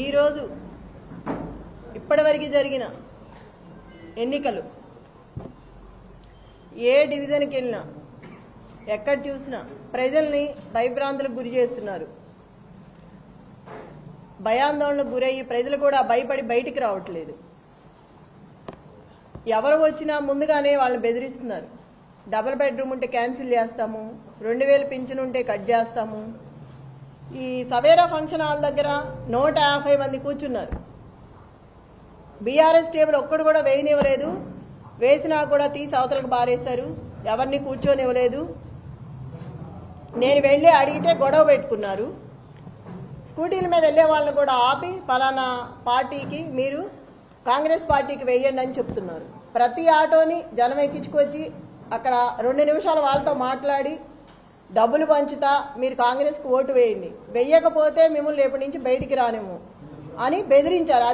ఈరోజు ఇప్పటివరకు జరిగిన ఎన్నికలు ఏ డివిజన్కి వెళ్ళినా ఎక్కడ చూసినా ప్రజల్ని భయభ్రాంతులకు గురి చేస్తున్నారు. భయాందోళనకు గురయ్యి ప్రజలు కూడా భయపడి బయటికి రావట్లేదు. ఎవరు వచ్చినా ముందుగానే వాళ్ళని బెదిరిస్తున్నారు. డబుల్ బెడ్రూమ్ ఉంటే క్యాన్సిల్ చేస్తాము రెండు వేలు పింఛన్ ఉంటే కట్ చేస్తాము సవేరా ఫంక్షన్ హాల్ దగ్గర నూట యాభై మంది కూర్చున్నారు. బీఆర్ఎస్ టేబుల్ ఒక్కడు కూడా వేయనివ్వలేదు. వేసినా కూడా తీసి అవతలకు బారేశారు ఎవరిని కూర్చోనివ్వలేదు. నేను వెళ్ళి అడిగితే గొడవ పెట్టుకున్నారు. స్కూటీల మీద వెళ్ళే వాళ్ళని కూడా ఆపి పలానా పార్టీకి మీరు కాంగ్రెస్ పార్టీకి వెయ్యండి అని చెప్తున్నారు. ప్రతి ఆటోని జనం ఎక్కించుకొచ్చి అక్కడ రెండు నిమిషాలు వాళ్ళతో మాట్లాడి డబ్బులు పంచుతా మీరు కాంగ్రెస్కి ఓటు వేయండి. వెయ్యకపోతే మిమ్మల్ని రేపటి నుంచి బయటికి రానేమో అని బెదిరించారు.